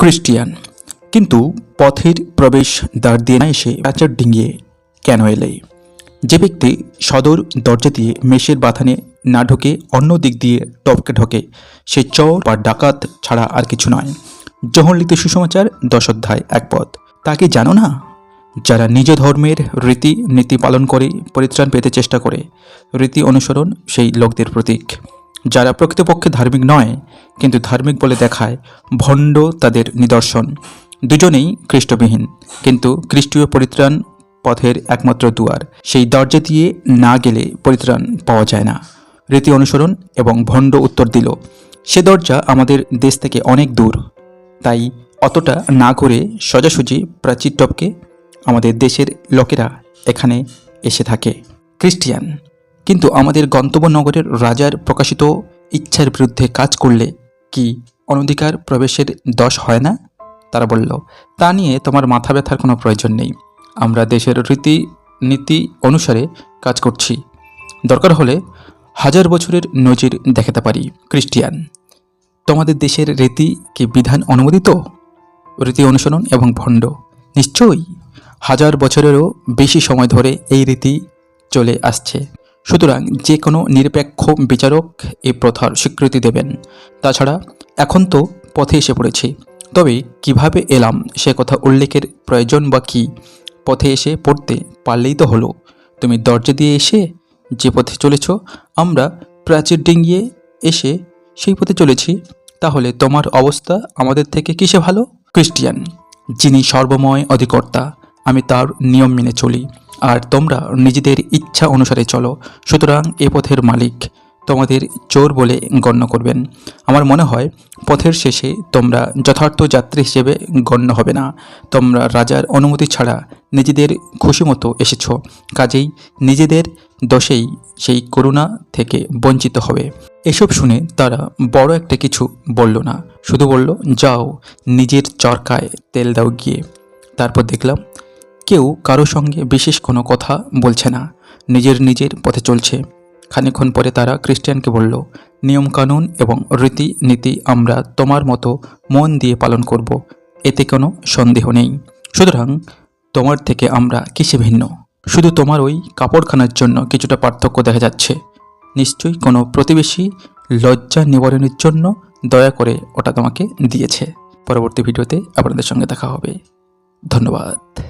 Christian. কিন্তু পথের প্রবেশ দ্বার দিয়ে না এসে প্যাচার ডিঙিয়ে কেন এলে? যে ব্যক্তি সদর দরজা দিয়ে মেষের বাথানে না ঢোকে অন্য দিক দিয়ে টপকে ঢোকে, সে চোর বা ডাকাত ছাড়া আর কিছু নয়। জহরলিত সুসমাচার, দশ অধ্যায়, এক পথ তাকে জানো না? যারা নিজ ধর্মের রীতি নীতি পালন করে পরিত্রাণ পেতে চেষ্টা করে, রীতি অনুসরণ সেই লোকদের প্রতীক। যারা প্রকৃতপক্ষে ধার্মিক নয়, কিন্তু ধার্মিক বলে দেখায় ভণ্ড তাদের নিদর্শন। দুজনেই খ্রিস্টবিহীন, কিন্তু খ্রিস্টীয় পরিত্রাণ পথের একমাত্র দুয়ার। সেই দরজা দিয়ে না গেলে পরিত্রাণ পাওয়া যায় না। রীতি অনুসরণ এবং ভণ্ড উত্তর দিল, সে দরজা আমাদের দেশ থেকে অনেক দূর। তাই অতটা না করে সোজাসুজি প্রাচীর টপকে আমাদের দেশের লোকেরা এখানে এসে থাকে। খ্রিস্টিয়ান কিন্তু আমাদের গন্তব্য নগরের রাজার প্রকাশিত ইচ্ছার বিরুদ্ধে কাজ করলে কি অনধিকার প্রবেশের দশ হয় না? তারা বলল, তা নিয়ে তোমার মাথা ব্যথার কোনো প্রয়োজন নেই। আমরা দেশের রীতি নীতি অনুসারে কাজ করছি। দরকার হলে হাজার বছরের নজির দেখাতে পারি, খ্রিস্টিয়ান। তোমাদের দেশের রীতি কি বিধান অনুমোদিত? রীতি অনুসরণ এবং ভণ্ড। নিশ্চয়ই হাজার বছরেরও বেশি সময় ধরে এই রীতি চলে আসছে। সুতরাং যে কোনো নিরপেক্ষ বিচারক এই প্রথার স্বীকৃতি দেবেন। তাছাড়া এখন তো পথে এসে পড়েছি। তবে কীভাবে এলাম সে কথা উল্লেখের প্রয়োজন বা কী? পথে এসে পড়তে পারলেই তো হলো। তুমি দরজা দিয়ে এসে যে পথে চলেছ, আমরা প্রাচীর ডিঙ্গিয়ে এসে সেই পথে চলেছি। তাহলে তোমার অবস্থা আমাদের থেকে কিসে ভালো? খ্রিস্টিয়ান, যিনি সর্বময় অধিকর্তা, আমি তার নিয়ম মেনে চলি। আর তোমরা নিজেদের ইচ্ছা অনুসারে চলো, সুতরাং এ পথের মালিক তোমাদের চোর বলে গণ্য করবেন। আমার মনে হয়, পথের শেষে তোমরা যথার্থ যাত্রী হিসেবে গণ্য হবে না। তোমরা রাজার অনুমতি ছাড়া নিজেদের খুশি মতো এসেছ, কাজেই নিজেদের দোষেই সেই করুণা থেকে বঞ্চিত হবে। এসব শুনে তারা বড় একটা কিছু বলল না, শুধু বলল, যাও, নিজের চরকায় তেল দাও গিয়ে। তারপর দেখলাম কেউ কারও সঙ্গে বিশেষ কোনো কথা বলছে না। নিজের নিজের পথে চলছে। খানিক্ষণ পরে তারা খ্রিস্টিয়ানকে বলল, নিয়মকানুন এবং রীতি নীতি আমরা তোমার মতো মন দিয়ে পালন করব। এতে কোনো সন্দেহ নেই। সুতরাং তোমার থেকে আমরা কিসে ভিন্ন। শুধু তোমার ওই কাপড়খানার জন্য কিছুটা পার্থক্য দেখা যাচ্ছে। নিশ্চয়ই কোনো প্রতিবেশী লজ্জা নিবারণের জন্য দয়া করে ওটা তোমাকে দিয়েছে। পরবর্তী ভিডিওতে আপনাদের সঙ্গে দেখা হবে। ধন্যবাদ।